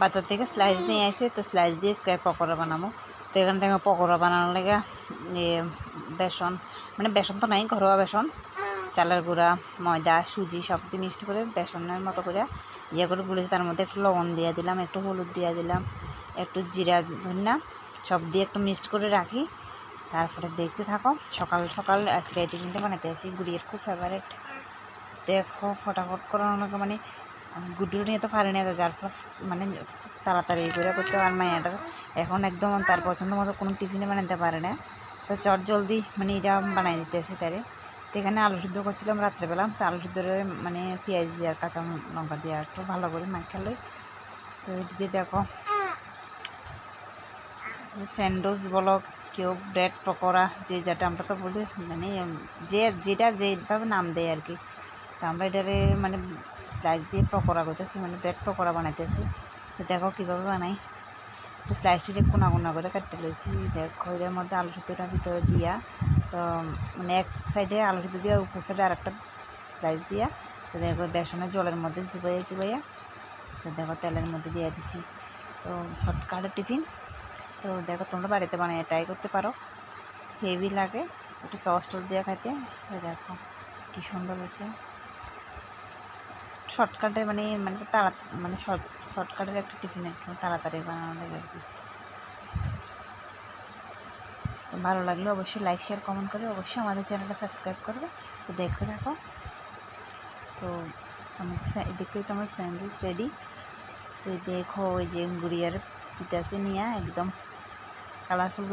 বাজার থেকে স্লাইস নিয়ে আসে, তো স্লাইস দিয়ে স্কোয়ার পকোড়া বানাবো। তো এখান থেকে পকোড়া বানানোর লেগে বেসন মানে বেসন তো নাই, ঘরোয়া বেসন। চালের গুঁড়া, ময়দা, সুজি সব দিয়ে মিক্সড করে বেসনের মতো করে ইয়ে করে গুলেছি তার মধ্যে একটু লবণ দিয়ে দিলাম, একটু হলুদ দিয়ে দিলাম, একটু জিরা, ধনিয়া সব দিয়ে একটু মিক্সড করে রাখি। তারপরে দেখতে থাকো, সকাল সকাল আজকে এই টিফিনটা বানাতে আসি। গুড়িয়ের খুব ফেভারেট দেখো, ফটাফট করানোকে মানে গুড্ডু নিয়ে তো পারে না যার ফলে মানে তাড়াতাড়ি করে করতে আর মাইয়াটার এখন একদম তার পছন্দ মতো কোনো টিফিনে বানাতে পারে না। তো চট জলদি মানে এটা বানাই দিতেছি তারে। তো এখানে আলু সিদ্ধ করছিলাম রাত্রেবেলা। তো আলু সিদ্ধ মানে পেঁয়াজ দিয়ে আর কাঁচা লঙ্কা দিয়ে একটু ভালো করে মাখালো তো এদিকে দেখো, স্যান্ডউইচ বলো কেউ ব্রেড পকোড়া, যে যেটা আমরা তো বলি মানে যে যেটা যেভাবে নাম দেয় আর কি। তো আমরা এটারে মানে স্লাইস দিয়ে পকোড়া করতেছি মানে ব্রেড পকোড়া বানাইতেছি। তো দেখো কীভাবে বানাই। তো স্লাইসটিকে কোনা কোনা করে কাটতে লইছি। দেখো এর মধ্যে আলু সিদ্ধটা ভিতরে দিয়া, তো মানে এক সাইডে আলু সিদ্ধ দিয়া, উপর সাইডে আর একটা স্লাইস দিয়া, তো দেখো বেসনের জলের মধ্যে চুবাইয়া চুবাইয়া, তো দেখো তেলের মধ্যে দিয়ে দিছি। তো শর্টকাটের টিফিন তো দেখো তোমরা বাড়িতে বানিয়ে ট্রাই করতে পারো। হেভি লাগে, একটু সস টস দিয়ে খাইতে। দেখো কী সুন্দর হয়েছে। শর্টকাটে মানে মানে তাড়া মানে শর্ট, শর্টকাটের একটা টিফিন কি তাড়াতাড়ি বানানো লাগে আর কি। তো ভালো লাগলে, অবশ্যই লাইক শেয়ার কমেন্ট করে অবশ্যই আমাদের চ্যানেলটা সাবস্ক্রাইব করবে। তো দেখতে থাকো। তো আমাদের স্যা- দেখতেই তো আমার স্যান্ডউইচ রেডি তো দেখো ওই যে গুড়িয়ার আছে নিয়ে, একদম কালারফুল